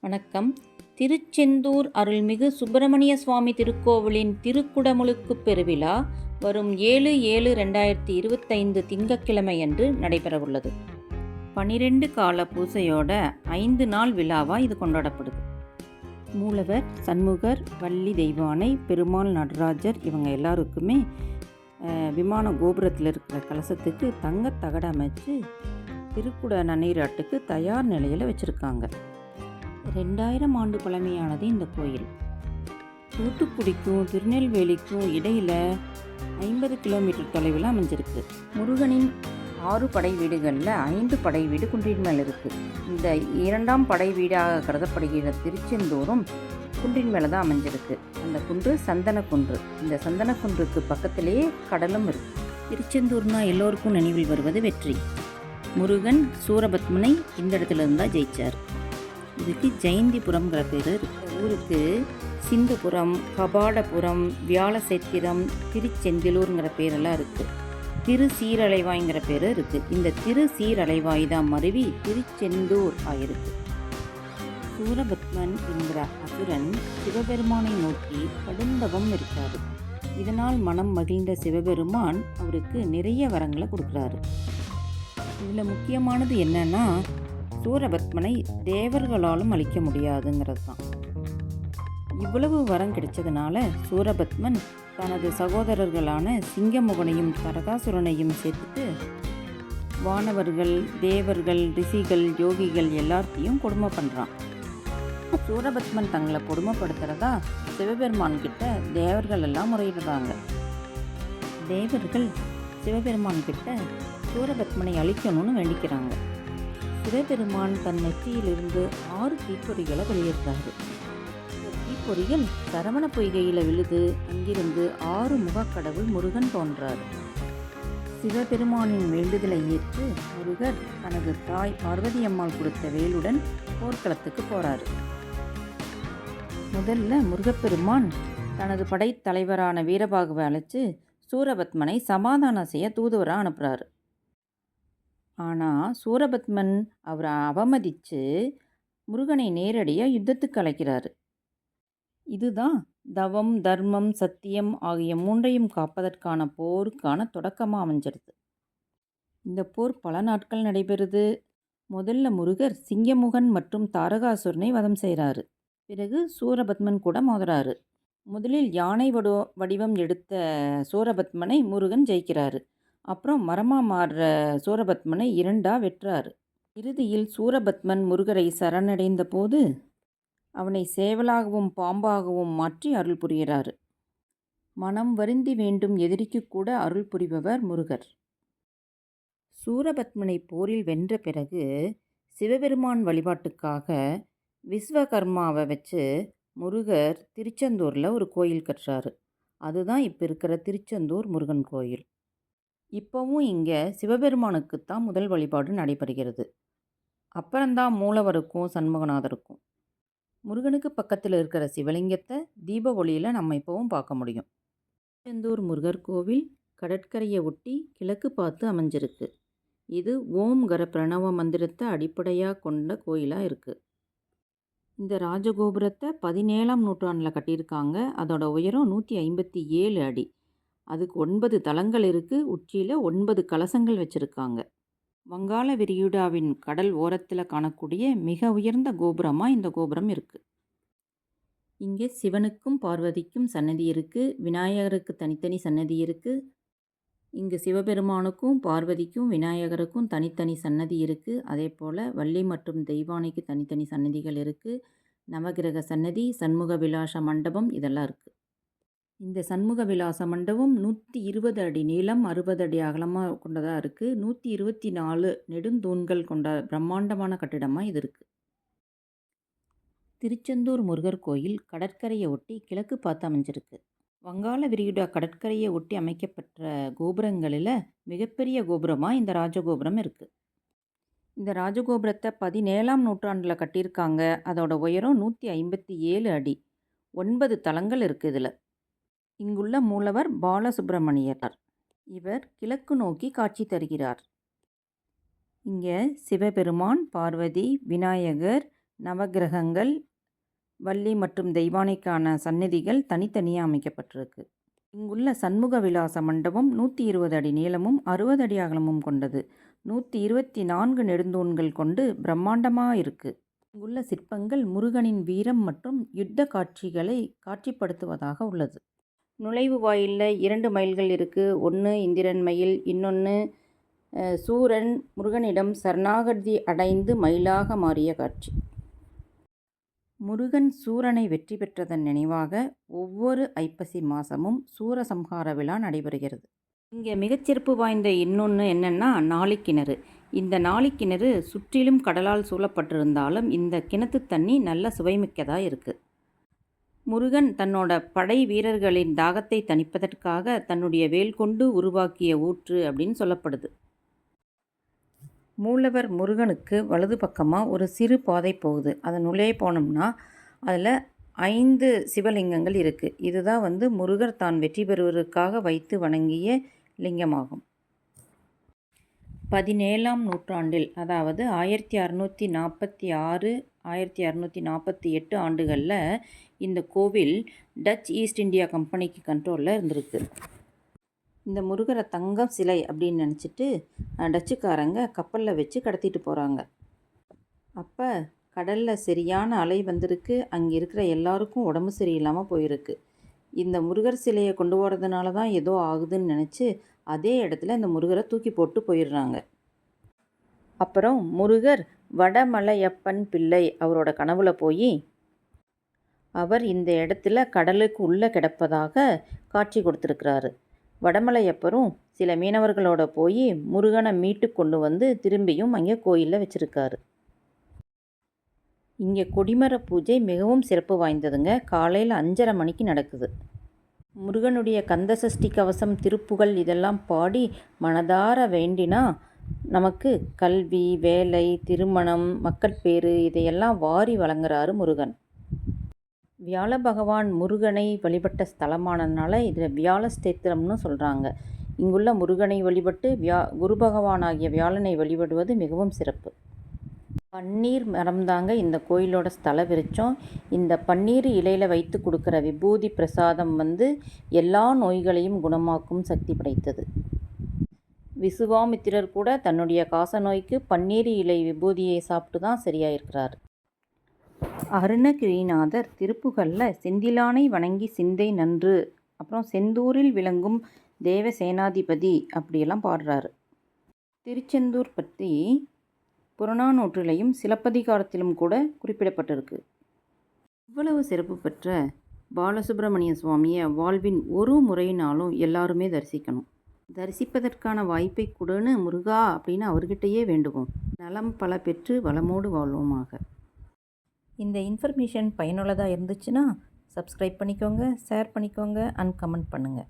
வணக்கம். திருச்செந்தூர் அருள்மிகு சுப்பிரமணிய சுவாமி திருக்கோவிலின் திருக்குடமுழுக்கு பெருவிழா வரும் ஏழு ஏழு ரெண்டாயிரத்தி இருபத்தைந்து திங்கட்கிழமையன்று நடைபெறவுள்ளது. பனிரெண்டு கால பூசையோட ஐந்து நாள் விழாவாக இது கொண்டாடப்படுது. மூலவர் சண்முகர் வள்ளி தெய்வானை பெருமாள் நடராஜர் இவங்க எல்லாருக்குமே விமான கோபுரத்தில் இருக்கிற கலசத்துக்கு தங்கத் தகடு அமைச்சு திருக்குட நன்னீராட்டுக்கு தயார் நிலையில் வச்சுருக்காங்க. ரெண்டாயிரம் ஆண்டு பழமையானது இந்த கோயில். தூத்துக்குடிக்கும் திருநெல்வேலிக்கும் இடையில் ஐம்பது கிலோமீட்டர் தொலைவில் அமைஞ்சிருக்கு. முருகனின் ஆறு படை வீடுகளில் ஐந்து படை வீடு குன்றின் மேல் இருக்குது இந்த இரண்டாம் படை வீடாக கருதப்படுகிற திருச்செந்தூரும் குன்றின் மேலே தான் அமைஞ்சிருக்கு. அந்த குன்று சந்தன குன்று. இந்த சந்தன குன்றுக்கு பக்கத்திலேயே கடலும் இருக்குது திருச்செந்தூர்னா எல்லோருக்கும் நினைவில் வருவது வெற்றி. முருகன் சூரபத்மனை இந்த இடத்துல இருந்தால் ஜெயிச்சார். இதுக்கு ஜெயந்திபுரம்ங்கிற பேர். ஊருக்கு சிந்துபுரம் கபாடபுரம் வியாழசேத்திரம் திருச்செந்திலூருங்கிற பேரெல்லாம் இருக்குது திரு சீரலைவாய்ங்கிற பேர் இருக்குது இந்த திரு சீரலைவாய் தான் மருவி திருச்செந்தூர் ஆயிருக்கு. சூரபத்மன் என்கிற அசுரன் சிவபெருமானை நோக்கி கடுந்தவம் இருக்காரு இதனால் மனம் மகிழ்ந்த சிவபெருமான் அவருக்கு நிறைய வரங்களை கொடுக்குறாரு. இதில் முக்கியமானது என்னன்னா சூரபத்மனை தேவர்களாலும் அழிக்க முடியாதுங்கிறது தான். இவ்வளவு வரம் கிடைச்சதுனால சூரபத்மன் தனது சகோதரர்களான சிங்கமுகனையும் தரகாசுரனையும் சேர்த்துட்டு வானவர்கள் தேவர்கள் ரிஷிகள் யோகிகள் எல்லாத்தையும் கொடுமை பண்ணுறான் சூரபத்மன் தங்களை கொடுமைப்படுத்துகிறதா சிவபெருமான் கிட்ட தேவர்கள் எல்லாம் முறையிடுறாங்க. தேவர்கள் சிவபெருமான் கிட்ட சூரபத்மனை அழிக்கணும்னு வேண்டிக்கிறாங்க. சிவபெருமான் தன் நெற்றியிலிருந்து ஆறு தீப்பொறிகளை வெளியேற்றாரு இந்த தீப்பொறிகள் சரவண பொய்கையில் விழுது அங்கிருந்து ஆறு முகக்கடவுள் முருகன் தோன்றார். சிவபெருமானின் வேண்டுதலை ஏற்று முருகர் தனது தாய் பார்வதி அம்மாள் கொடுத்த வேலுடன் போர்க்களத்துக்கு போகிறார் முதல்ல முருகப்பெருமான் தனது படைத்தலைவரான வீரபாகுவை அழைச்சு சூரபத்மனை சமாதானம் செய்ய தூதுவராக அனுப்புகிறாரு ஆனால் சூரபத்மன் அவரை அவமதித்து முருகனை நேரடியாக யுத்தத்துக்கு அழைக்கிறாரு. இதுதான் தவம் தர்மம் சத்தியம் ஆகிய மூன்றையும் காப்பதற்கான போருக்கான தொடக்கமாக அமைஞ்சிருது. இந்த போர் பல நாட்கள் நடைபெறுது. முதல்ல முருகர் சிங்கமுகன் மற்றும் தாரகாசுரனை வதம் செய்கிறாரு பிறகு சூரபத்மன் கூட மோதுறாரு. முதலில் யானை வடிவம் எடுத்த சூரபத்மனை முருகன் ஜெயிக்கிறாரு. அப்புறம் மரமாக மாறுற சூரபத்மனை இரண்டா வெட்டுறாரு. இறுதியில் சூரபத்மன் முருகரை சரணடைந்த போது அவனை சேவலாகவும் பாம்பாகவும் மாற்றி அருள் புரிகிறாரு. மனம் வருந்தி வேண்டும் எதிரிக்கு கூட அருள் புரிபவர் முருகர். சூரபத்மனை போரில் வென்ற பிறகு சிவபெருமான் வழிபாட்டுக்காக விஸ்வகர்மாவை வச்சு முருகர் திருச்செந்தூரில் ஒரு கோயில் கட்டுறாரு. அதுதான் இப்போ இருக்கிற திருச்செந்தூர் முருகன் கோயில். இப்போவும் இங்கே சிவபெருமானுக்கு தான் முதல் வழிபாடு நடைபெறுகிறது. அப்புறம்தான் மூலவருக்கும் சண்முகநாதருக்கும். முருகனுக்கு பக்கத்தில் இருக்கிற சிவலிங்கத்தை தீப ஒளியில் நம்ம இப்போவும் பார்க்க முடியும். திருச்செந்தூர் முருகர் கோவில் கடற்கரையை ஒட்டி கிழக்கு பார்த்து அமைஞ்சிருக்கு. இது ஓம்கர பிரணவ மந்திரத்தை அடிப்படையாக கொண்ட கோயிலாக இருக்குது இந்த ராஜகோபுரத்தை பதினேழாம் நூற்றாண்டில் கட்டியிருக்காங்க. அதோட உயரம் நூற்றி ஐம்பத்தி ஏழு அடி. அதுக்கு ஒன்பது தளங்கள் இருக்குது உச்சியில் ஒன்பது கலசங்கள் வச்சுருக்காங்க. வங்காள விரியுடாவின் கடல் ஓரத்தில் காணக்கூடிய மிக உயர்ந்த கோபுரமாக இந்த கோபுரம் இருக்குது இங்கே சிவனுக்கும் பார்வதிக்கும் சன்னதி இருக்குது விநாயகருக்கு தனித்தனி சன்னதி இருக்குது இங்கு சிவபெருமானுக்கும் பார்வதிக்கும் விநாயகருக்கும் தனித்தனி சன்னதி இருக்குது அதே போல் வள்ளி மற்றும் தெய்வானைக்கு தனித்தனி சன்னதிகள் இருக்குது நவகிரக சன்னதி சண்முக விலாச மண்டபம் இதெல்லாம் இருக்குது இந்த சண்முக விலாச மண்டபம் நூற்றி இருபது அடி நீளம் அறுபது அடி அகலமாக கொண்டதாக இருக்குது நூற்றி இருபத்தி நாலு நெடுந்தூண்கள் கொண்ட பிரம்மாண்டமான கட்டிடமாக இது இருக்குது திருச்செந்தூர் முருகர் கோயில் கடற்கரையை ஒட்டி கிழக்கு பார்த்து அமைஞ்சிருக்கு. வங்காள விரிகுடா கடற்கரையை ஒட்டி அமைக்கப்பட்ட கோபுரங்களில் மிகப்பெரிய கோபுரமாக இந்த ராஜகோபுரம் இருக்குது இந்த ராஜகோபுரத்தை பதினேழாம் நூற்றாண்டில் கட்டியிருக்காங்க. அதோட உயரம் நூற்றி ஐம்பத்தி ஏழு அடி. ஒன்பது தளங்கள் இருக்குது இதில். இங்குள்ள மூலவர் பாலசுப்பிரமணியர் இவர் கிழக்கு நோக்கி காட்சி தருகிறார். இங்கே சிவபெருமான் பார்வதி விநாயகர் நவக்கிரகங்கள் வள்ளி மற்றும் தெய்வானைக்கான சந்நிதிகள் தனித்தனியாக அமைக்கப்பட்டிருக்கு. இங்குள்ள சண்முக விலாச மண்டபம் நூற்றி இருபது அடி நீளமும் அறுபது அடி அகலமும் கொண்டது. நூற்றி இருபத்தி நான்கு நெடுந்தூண்கள் கொண்டு பிரம்மாண்டமாக இருக்குது இங்குள்ள சிற்பங்கள் முருகனின் வீரம் மற்றும் யுத்த காட்சிகளை காட்சிப்படுத்துவதாக உள்ளது. நுழைவு வாயிலில் இரண்டு மயில்கள் இருக்குது ஒன்று இந்திரன் மயில் இன்னொன்று சூரன். முருகனிடம் சரணாகதி அடைந்து மயிலாக மாறிய காட்சி. முருகன் சூரனை வெற்றி பெற்றதன் நினைவாக ஒவ்வொரு ஐப்பசி மாதமும் சூரசம்ஹார விழா நடைபெறுகிறது. இங்கே மிகச்சிறப்பு வாய்ந்த இன்னொன்று என்னென்னா நாளிக்கிணறு. இந்த நாளிக்கிணறு சுற்றிலும் கடலால் சூழப்பட்டிருந்தாலும் இந்த கிணத்து தண்ணி நல்ல சுவைமிக்கதாக இருக்குது முருகன் தன்னோட படை வீரர்களின் தாகத்தை தணிப்பதற்காக தன்னுடைய வேல் கொண்டு உருவாக்கிய ஊற்று அப்படின்னு சொல்லப்படுது. மூலவர் முருகனுக்கு வலது பக்கமாக ஒரு சிறு பாதை போகுது. அதன் உள்ளே போனோம்னா அதில் ஐந்து சிவலிங்கங்கள் இருக்குது இதுதான் வந்து முருகர் தான் வெற்றி பெறுவதற்காக வைத்து வணங்கிய லிங்கமாகும். பதினேழாம் நூற்றாண்டில் அதாவது ஆயிரத்தி அறநூற்றி நாற்பத்தி ஆறு ஆயிரத்தி அறநூற்றி நாற்பத்தி எட்டு ஆண்டுகளில் இந்த கோவில் டச் ஈஸ்ட் இந்தியா கம்பெனிக்கு கண்ட்ரோலில் இருந்திருக்கு. இந்த முருகரை தங்கம் சிலை அப்படின்னு நினச்சிட்டு டச்சுக்காரங்க கப்பலில் வச்சு கடத்திட்டு போகிறாங்க அப்போ கடலில் சரியான அலை வந்திருக்கு. அங்கே இருக்கிற எல்லாருக்கும் உடம்பு சரியில்லாமல் போயிருக்கு. இந்த முருகர் சிலையை கொண்டு போகிறதுனால தான் ஏதோ ஆகுதுன்னு நினச்சி அதே இடத்துல இந்த முருகரை தூக்கி போட்டு போயிடுறாங்க. அப்புறம் முருகர் வடமலையப்பன் பிள்ளை அவரோட கனவுல போய் அவர் இந்த இடத்துல கடலுக்கு உள்ளே கிடப்பதாக காட்சி கொடுத்துருக்கிறாரு. வடமலையப்பரும் சில மீனவர்களோட போய் முருகனை மீட்டு கொண்டு வந்து திரும்பியும் அங்கே கோயிலில் வச்சுருக்காரு. இங்கே கொடிமர பூஜை மிகவும் சிறப்பு வாய்ந்ததுங்க. காலையில் அஞ்சரை மணிக்கு நடக்குது. முருகனுடைய கந்தசஷ்டி கவசம் திருப்புகள் இதெல்லாம் பாடி மனதார வேண்டினா நமக்கு கல்வி வேலை திருமணம் மக்கட்பேறு இதையெல்லாம் வாரி வழங்குறாரு முருகன். வியாழ பகவான் முருகனை வழிபட்ட ஸ்தலமானதுனால இதில் வியாழஸ்தேத்திரம்னு சொல்கிறாங்க இங்குள்ள முருகனை வழிபட்டு வியா குரு பகவானாகிய வியாழனை வழிபடுவது மிகவும் சிறப்பு. பன்னீர் மரம்தாங்க இந்த கோயிலோட ஸ்தல விருச்சம் இந்த பன்னீர் இலையில் வைத்து கொடுக்குற விபூதி பிரசாதம் வந்து எல்லா நோய்களையும் குணமாக்கும் சக்தி படைத்தது. விசுவாமித்திரர் கூட தன்னுடைய காசநோய்க்கு பன்னீர் இலை விபூதியை சாப்பிட்டு தான் சரியாயிருக்கிறார். அருணகிரிநாதர் திருப்புகளில் செந்திலானை வணங்கி சிந்தை நன்று அப்புறம் செந்தூரில் விளங்கும் தேவசேனாதிபதி அப்படியெல்லாம் பாடுறாரு. திருச்செந்தூர் பற்றி புறநானூற்றிலையும் சிலப்பதிகாரத்திலும் கூட குறிப்பிடப்பட்டிருக்கு. இவ்வளவு சிறப்பு பெற்ற பாலசுப்பிரமணிய சுவாமியை வாழ்வின் ஒரு முறையினாலும் எல்லாருமே தரிசிக்கணும். தரிசிப்பதற்கான வாய்ப்பை கொடுன்னு முருகா அப்படின்னு அவர்கிட்டயே வேண்டுவோம். நலம் பல பெற்று வளமோடு வாழ்வோமாக. இந்த இன்ஃபர்மேஷன் பயனுள்ளதாக இருந்துச்சுன்னா சப்ஸ்கிரைப் பண்ணிக்கோங்க ஷேர் பண்ணிக்கோங்க அண்ட் கமெண்ட் பண்ணுங்கள்